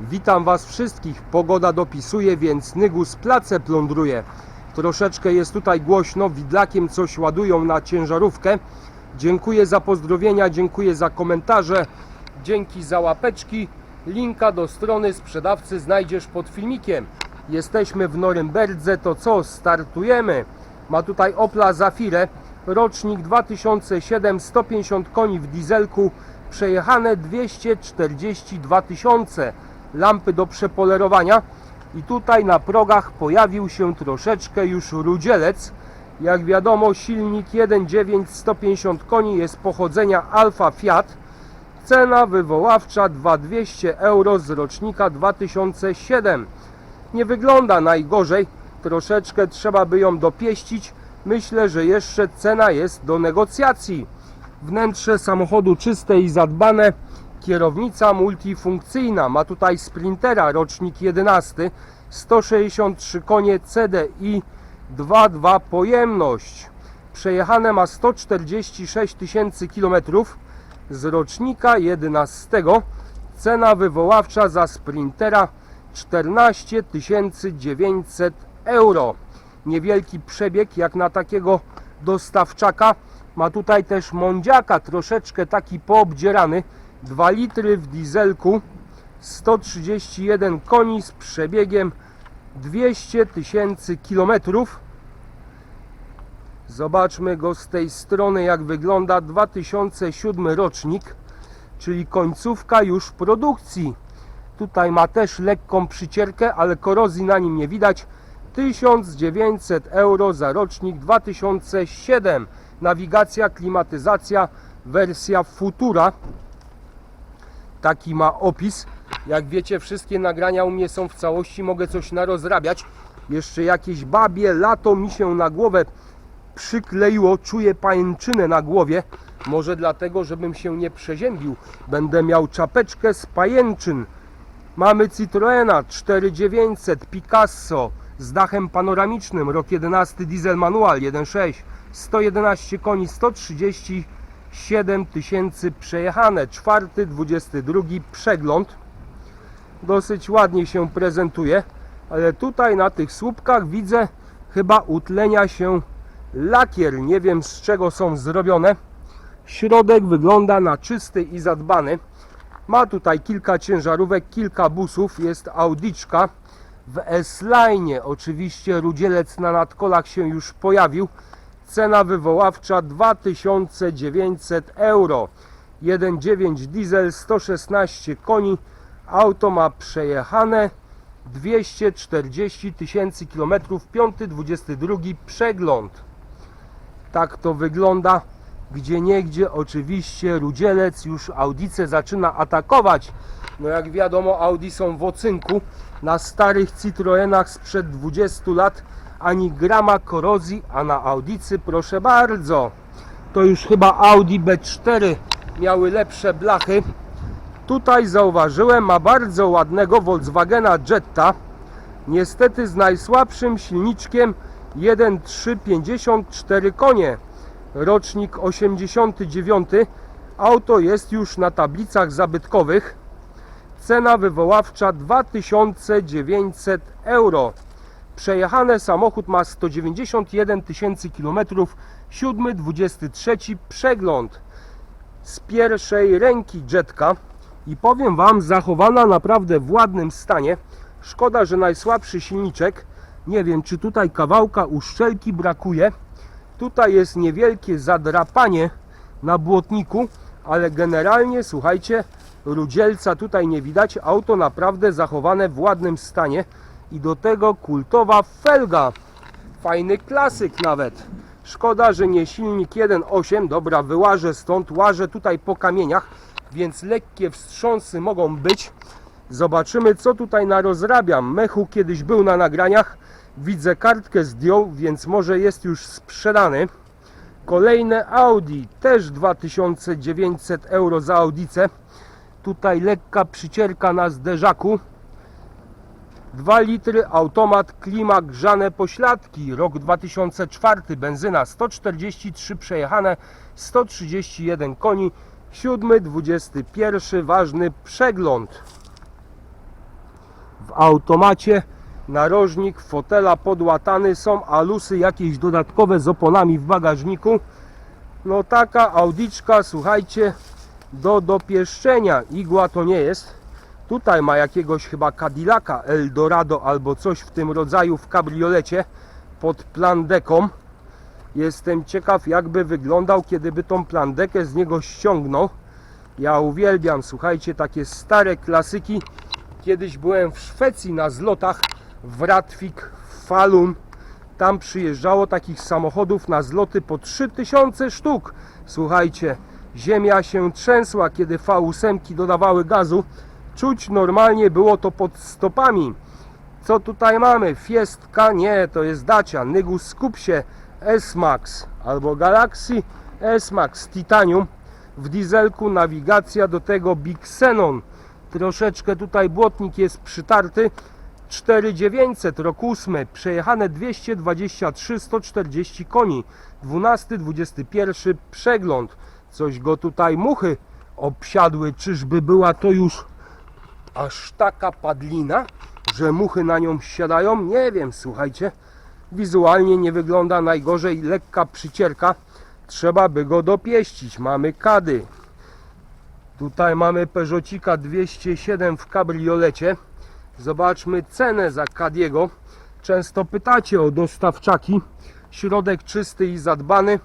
Witam Was wszystkich. Pogoda dopisuje, więc Nygus place plądruje. Troszeczkę jest tutaj głośno, widlakiem coś ładują na ciężarówkę. Dziękuję za pozdrowienia, dziękuję za komentarze, dzięki za łapeczki. Linka do strony sprzedawcy znajdziesz pod filmikiem. Jesteśmy w Norymberdze, to co? Startujemy. Ma tutaj Opla Zafirę, rocznik 2007, 150 koni w dieselku, przejechane 242 tysiące. Lampy do przepolerowania i tutaj na progach pojawił się troszeczkę już rudzielec. Jak wiadomo silnik 1.9 150 koni jest pochodzenia Alfa Fiat. Cena wywoławcza 2200 euro z rocznika 2007. Nie wygląda najgorzej, troszeczkę trzeba by ją dopieścić. Myślę, że jeszcze cena jest do negocjacji. Wnętrze samochodu czyste i zadbane. Kierownica multifunkcyjna. Ma tutaj Sprintera, rocznik 11. 163 konie CDI 2.2 pojemność. Przejechane ma 146 tysięcy kilometrów z rocznika 11. Cena wywoławcza za Sprintera 14 900 euro. Niewielki przebieg jak na takiego dostawczaka. Ma tutaj też mądziaka, troszeczkę taki poobdzierany. 2 litry w dieselku, 131 koni z przebiegiem 200 tysięcy kilometrów. Zobaczmy go z tej strony, jak wygląda 2007 rocznik, czyli końcówka już produkcji. Tutaj ma też lekką przycierkę, ale korozji na nim nie widać. 1900 euro za rocznik 2007. Nawigacja, klimatyzacja, wersja Futura taki ma opis. Jak wiecie, wszystkie nagrania u mnie są w całości, mogę coś narozrabiać. Jeszcze jakieś babie lato mi się na głowę przykleiło, czuję pajęczynę na głowie. Może dlatego, żebym się nie przeziębił. Będę miał czapeczkę z pajęczyn. Mamy Citroena 4900 Picasso z dachem panoramicznym, rok 11 diesel manual 1.6, 111 koni, 130 7000 przejechane. Czwarty, 22 przegląd. Dosyć ładnie się prezentuje, ale tutaj na tych słupkach widzę chyba utlenia się lakier. Nie wiem z czego są zrobione. Środek wygląda na czysty i zadbany. Ma tutaj kilka ciężarówek, kilka busów. Jest audiczka w S-Line. Oczywiście rudzielec na nadkolach się już pojawił. Cena wywoławcza 2900 euro. 1.9 diesel, 116 koni. Auto ma przejechane 240 tysięcy kilometrów. 5.22 przegląd. Tak to wygląda. Gdzie niegdzie oczywiście rudzielec już Audice zaczyna atakować. No jak wiadomo Audi są w ocynku. Na starych Citroenach sprzed 20 lat ani grama korozji, a na Audicy proszę bardzo. To już chyba Audi B4 miały lepsze blachy. Tutaj zauważyłem ma bardzo ładnego Volkswagena Jetta. Niestety z najsłabszym silniczkiem 1.354 konie rocznik 89. Auto jest już na tablicach zabytkowych. Cena wywoławcza 2900 euro. Przejechane samochód ma 191 tysięcy kilometrów. 7, 23 przegląd z pierwszej ręki Jetka i powiem Wam, zachowana naprawdę w ładnym stanie. Szkoda, że najsłabszy silniczek. Nie wiem, czy tutaj kawałka uszczelki brakuje. Tutaj jest niewielkie zadrapanie na błotniku, ale generalnie słuchajcie, rudzielca tutaj nie widać. Auto naprawdę zachowane w ładnym stanie i do tego kultowa felga. Fajny klasyk nawet. Szkoda, że nie silnik 1.8. Dobra, wyłażę stąd, łażę tutaj po kamieniach, więc lekkie wstrząsy mogą być. Zobaczymy, co tutaj narozrabiam. Mechu kiedyś był na nagraniach. Widzę kartkę zdjął, więc może jest już sprzedany. Kolejne Audi, też 2900 euro za Audice. Tutaj lekka przycierka na zderzaku. 2 litry, automat, klima, grzane pośladki. Rok 2004, benzyna 143 przejechane, 131 koni. 7, 21, ważny przegląd. w automacie. Narożnik fotela podłatany, są alusy jakieś dodatkowe z oponami w bagażniku. No taka audiczka, słuchajcie, do dopieszczenia. Igła to nie jest. Tutaj ma jakiegoś chyba Cadillaca Eldorado albo coś w tym rodzaju w kabriolecie pod plandeką. Jestem ciekaw jakby wyglądał, kiedy by tą plandekę z niego ściągnął. Ja uwielbiam, słuchajcie, takie stare klasyki. Kiedyś byłem w Szwecji na zlotach w Ratwik, w Falun. Tam przyjeżdżało takich samochodów na zloty po 3000 sztuk. Słuchajcie, ziemia się trzęsła, kiedy V8 dodawały gazu. Czuć normalnie było to pod stopami. Co tutaj mamy? Fiestka? Nie, to jest Dacia. Nygus skup się. S-Max albo Galaxy S-Max Titanium. W dieselku nawigacja do tego Big Xenon. Troszeczkę tutaj błotnik jest przytarty. 4900 rok 8 przejechane 223 140 koni 12-21 przegląd coś go tutaj muchy obsiadły czyżby była to już aż taka padlina że muchy na nią siadają nie wiem słuchajcie wizualnie nie wygląda najgorzej lekka przycierka trzeba by go dopieścić mamy kady tutaj mamy Peugeotika 207 w kabriolecie Zobaczmy cenę za Kadiego. Często pytacie o dostawczaki. Środek czysty i zadbany.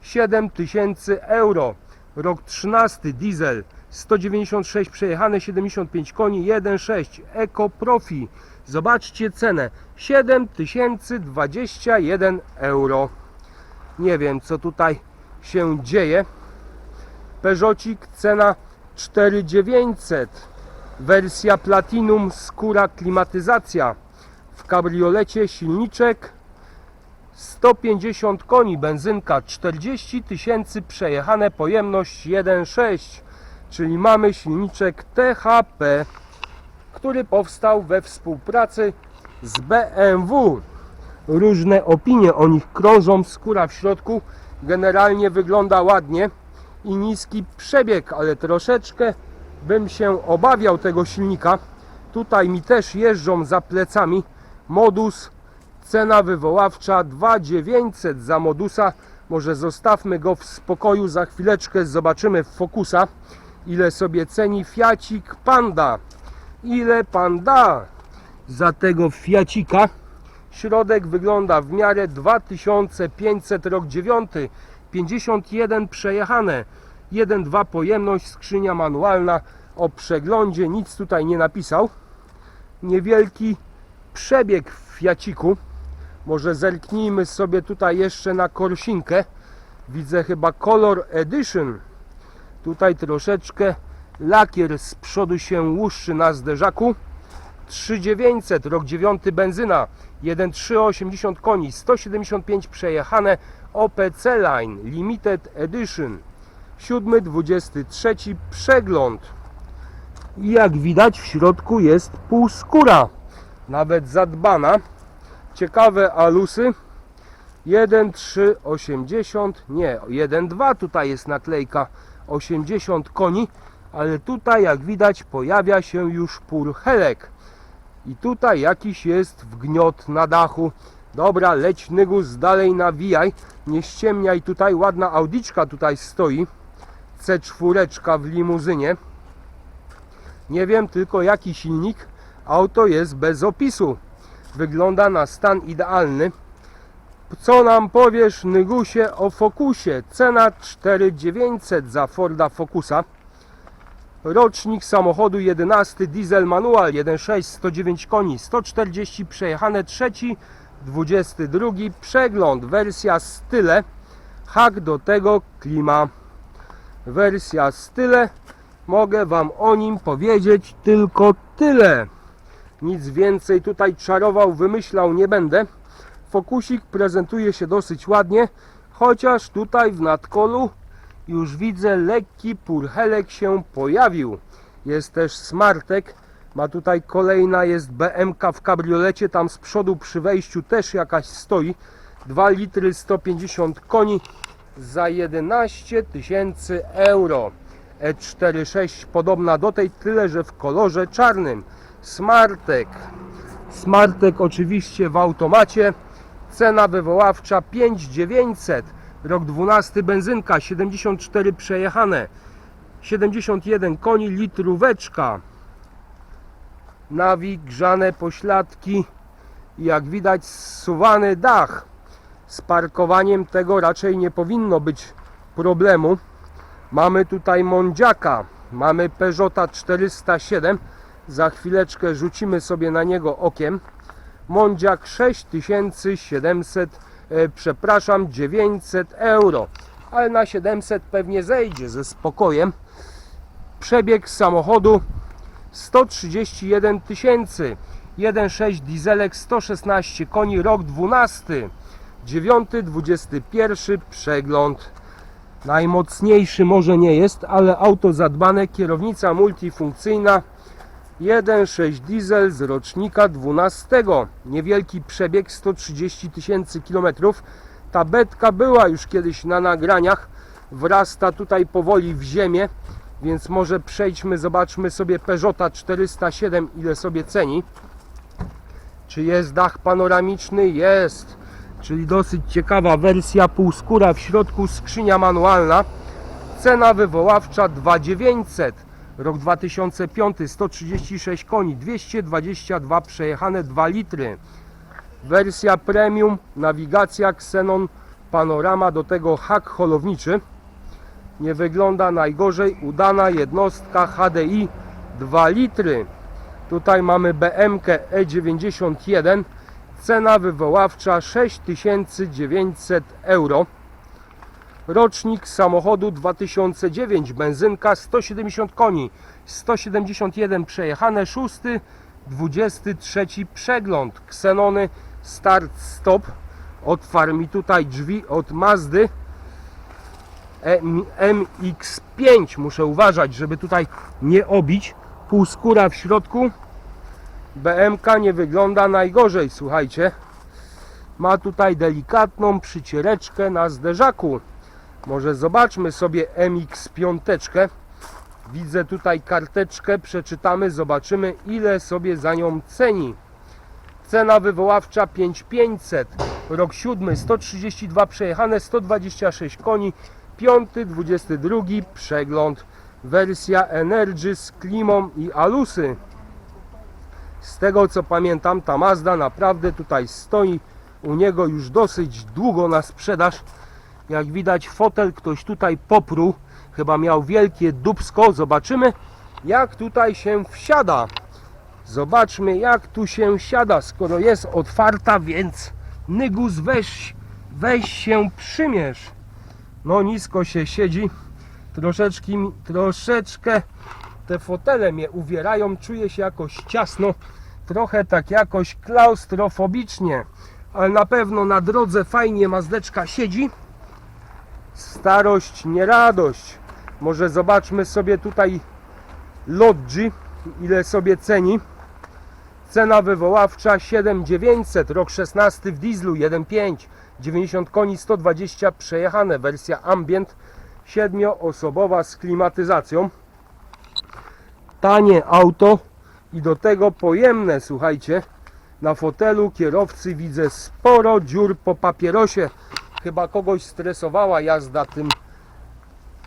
7000 euro. Rok 13 diesel. 196 przejechane, 75 koni, 1.6 Eco Profi. Zobaczcie cenę. 7021 euro. Nie wiem co tutaj się dzieje. Peugeotik cena 4900 wersja Platinum skóra klimatyzacja w kabriolecie silniczek 150 koni benzynka 40 tysięcy przejechane pojemność 1.6 czyli mamy silniczek THP który powstał we współpracy z BMW różne opinie o nich krążą skóra w środku generalnie wygląda ładnie i niski przebieg ale troszeczkę bym się obawiał tego silnika. Tutaj mi też jeżdżą za plecami. Modus, cena wywoławcza 2900 za modusa. Może zostawmy go w spokoju, za chwileczkę zobaczymy w Focusa ile sobie ceni Fiacik Panda. Ile pan da za tego Fiacika? Środek wygląda w miarę 2500 rok 9, 51 przejechane. 1.2 pojemność, skrzynia manualna. O przeglądzie nic tutaj nie napisał. Niewielki przebieg w Fiaciku. Może zerknijmy sobie tutaj jeszcze na korsinkę. Widzę chyba Color Edition. Tutaj troszeczkę lakier z przodu się łuszczy na zderzaku. 3900, rok 9 benzyna, 1.380 koni, 175 przejechane, OPC Line Limited Edition. 7.23 przegląd. I jak widać w środku jest półskóra. Nawet zadbana. Ciekawe alusy. 1.380, nie, 1.2 tutaj jest naklejka 80 koni, ale tutaj jak widać pojawia się już purchelek. I tutaj jakiś jest wgniot na dachu. Dobra, leć Nygus, dalej nawijaj. Nie ściemniaj tutaj, ładna audiczka tutaj stoi. C4 w limuzynie. Nie wiem tylko jaki silnik. Auto jest bez opisu. Wygląda na stan idealny. Co nam powiesz Nygusie o Focusie? Cena 4900 za Forda Focusa. Rocznik samochodu 11 diesel manual 1.6 109 koni 140 przejechane trzeci 22 przegląd wersja style. Hak do tego klima. Wersja style. Mogę wam o nim powiedzieć tylko tyle. Nic więcej tutaj czarował wymyślał nie będę fokusik prezentuje się dosyć ładnie chociaż tutaj w nadkolu już widzę lekki purchelek się pojawił. Jest też smartek. Ma tutaj kolejna jest BMK w kabriolecie. Tam z przodu przy wejściu też jakaś stoi. 2 litry 150 koni za 11 tysięcy euro. E46 podobna do tej, tyle że w kolorze czarnym. Smartek. Smartek oczywiście w automacie. Cena wywoławcza 5900. Rok 12 benzynka 74 przejechane. 71 koni litróweczka. Nawi, grzane pośladki. Jak widać zsuwany dach. Z parkowaniem tego raczej nie powinno być problemu. Mamy tutaj Mondziaka, mamy Peugeota 407. Za chwileczkę rzucimy sobie na niego okiem. Mondziak 6700, e, przepraszam, 900 euro. Ale na 700 pewnie zejdzie ze spokojem. Przebieg samochodu 131 tysięcy. 1.6 dieselek 116 koni, rok 12. 9.21 przegląd. Najmocniejszy może nie jest, ale auto zadbane, kierownica multifunkcyjna 1.6 diesel z rocznika 12. Niewielki przebieg 130 tysięcy kilometrów. Ta betka była już kiedyś na nagraniach. Wrasta tutaj powoli w ziemię, więc może przejdźmy, zobaczmy sobie Peugeota 407 ile sobie ceni. Czy jest dach panoramiczny? Jest. Czyli dosyć ciekawa wersja półskóra w środku, skrzynia manualna. Cena wywoławcza 2900. Rok 2005, 136 koni, 222 przejechane 2 litry. Wersja premium, nawigacja Xenon Panorama, do tego hak holowniczy. Nie wygląda najgorzej, udana jednostka HDI 2 litry. Tutaj mamy BMK E91. Cena wywoławcza 6900 euro. Rocznik samochodu 2009, benzynka 170 koni, 171 przejechane, 6, 23 przegląd, ksenony start stop. Otwarł mi tutaj drzwi od Mazdy M- MX5. Muszę uważać, żeby tutaj nie obić. Półskóra w środku. BMK nie wygląda najgorzej, słuchajcie. Ma tutaj delikatną przyciereczkę na zderzaku. Może zobaczmy sobie MX5. Widzę tutaj karteczkę, przeczytamy, zobaczymy ile sobie za nią ceni. Cena wywoławcza 5500. Rok 7, 132 przejechane, 126 koni. 5, 22 przegląd. Wersja Energy z klimą i alusy. Z tego co pamiętam, ta Mazda naprawdę tutaj stoi u niego już dosyć długo na sprzedaż. Jak widać, fotel ktoś tutaj popruł. Chyba miał wielkie dubsko. Zobaczymy, jak tutaj się wsiada. Zobaczmy, jak tu się siada, skoro jest otwarta, więc Nygus weź, weź się przymierz. No nisko się siedzi. Troszeczkę, mi- troszeczkę te fotele mnie uwierają. Czuję się jakoś ciasno. Trochę tak jakoś klaustrofobicznie. Ale na pewno na drodze fajnie mazdeczka siedzi. Starość, nie radość. Może zobaczmy sobie tutaj Lodgy, ile sobie ceni. Cena wywoławcza 7900, rok 16 w dieslu 1.5, 90 koni, 120 przejechane, wersja ambient, 7-osobowa z klimatyzacją. Tanie auto i do tego pojemne, słuchajcie. Na fotelu kierowcy widzę sporo dziur po papierosie. Chyba kogoś stresowała jazda tym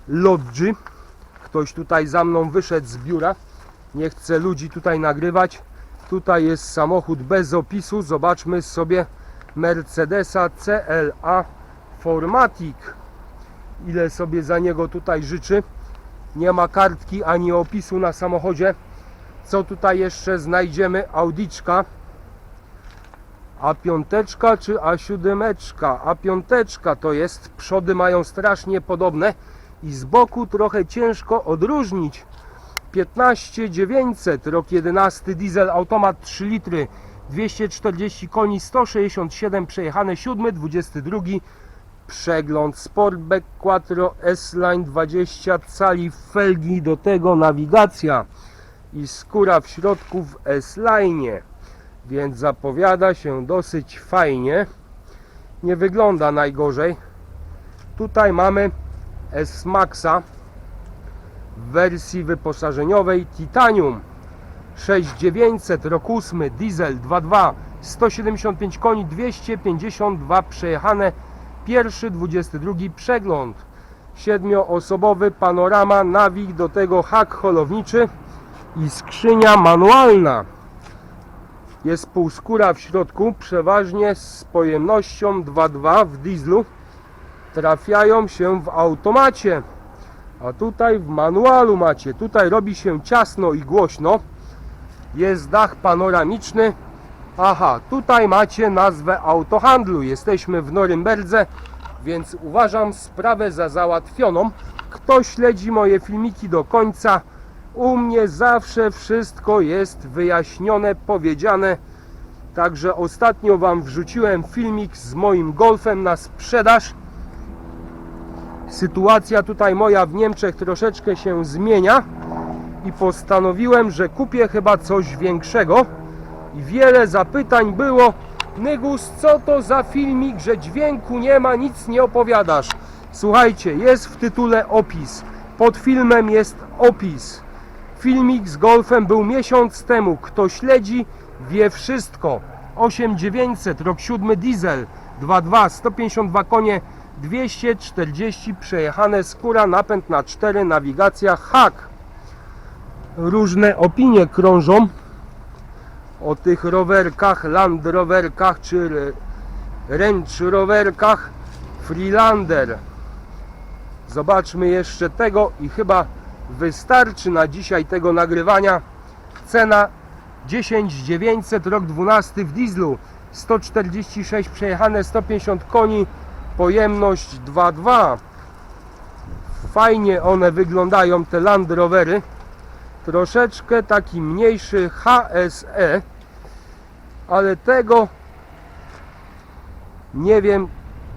Lodgy. Ktoś tutaj za mną wyszedł z biura. Nie chcę ludzi tutaj nagrywać. Tutaj jest samochód bez opisu. Zobaczmy sobie Mercedesa CLA Formatic. Ile sobie za niego tutaj życzy. Nie ma kartki ani opisu na samochodzie. Co tutaj jeszcze znajdziemy? Audiczka. A5 czy A7? A5 to jest. Przody mają strasznie podobne i z boku trochę ciężko odróżnić. 15 900, rok 11, diesel, automat 3 litry, 240 koni, 167 przejechane, 7, 22, przegląd Sportback Quattro S-Line 20 cali felgi, do tego nawigacja i skóra w środku w S-Line, więc zapowiada się dosyć fajnie, nie wygląda najgorzej. Tutaj mamy S-Maxa w wersji wyposażeniowej Titanium. 6900 rok 8 diesel 2.2 175 koni 252 przejechane pierwszy 22 przegląd siedmioosobowy panorama nawik do tego hak holowniczy i skrzynia manualna jest półskóra w środku przeważnie z pojemnością 2.2 w dieslu. Trafiają się w automacie. A tutaj w manualu macie. Tutaj robi się ciasno i głośno. Jest dach panoramiczny. Aha tutaj macie nazwę autohandlu. Jesteśmy w Norymberdze więc uważam sprawę za załatwioną. Kto śledzi moje filmiki do końca u mnie zawsze wszystko jest wyjaśnione, powiedziane. Także ostatnio Wam wrzuciłem filmik z moim golfem na sprzedaż. Sytuacja tutaj moja w Niemczech troszeczkę się zmienia i postanowiłem, że kupię chyba coś większego. I wiele zapytań było. Nygus, co to za filmik, że dźwięku nie ma, nic nie opowiadasz? Słuchajcie, jest w tytule opis. Pod filmem jest opis Filmik z golfem był miesiąc temu. Kto śledzi, wie wszystko. 8900, rok 7 diesel. 2.2, 152 konie 240 przejechane skóra, napęd na 4, nawigacja hak. Różne opinie krążą o tych rowerkach, Land Rowerkach czy Range Rowerkach. Freelander. Zobaczmy jeszcze tego i chyba wystarczy na dzisiaj tego nagrywania. Cena 10900 rok 12 w dieslu. 146 przejechane 150 koni pojemność 2.2 fajnie one wyglądają te Land Rovery troszeczkę taki mniejszy HSE ale tego nie wiem.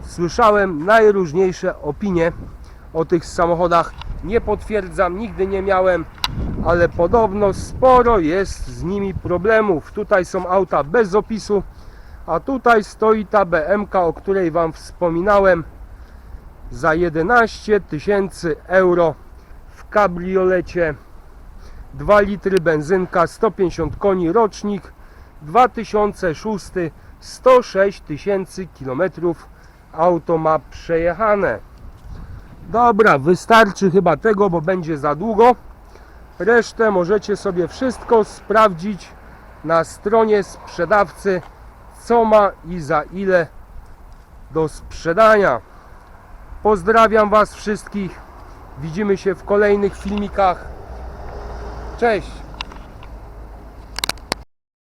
Słyszałem najróżniejsze opinie o tych samochodach nie potwierdzam, nigdy nie miałem ale podobno sporo jest z nimi problemów. Tutaj są auta bez opisu a tutaj stoi ta BMK, o której Wam wspominałem za 11 tysięcy euro w kabriolecie. 2 litry benzynka 150 koni rocznik 2006 106 tysięcy kilometrów auto ma przejechane dobra wystarczy chyba tego bo będzie za długo. Resztę możecie sobie wszystko sprawdzić na stronie sprzedawcy co ma i za ile do sprzedania. Pozdrawiam was wszystkich. Widzimy się w kolejnych filmikach. Cześć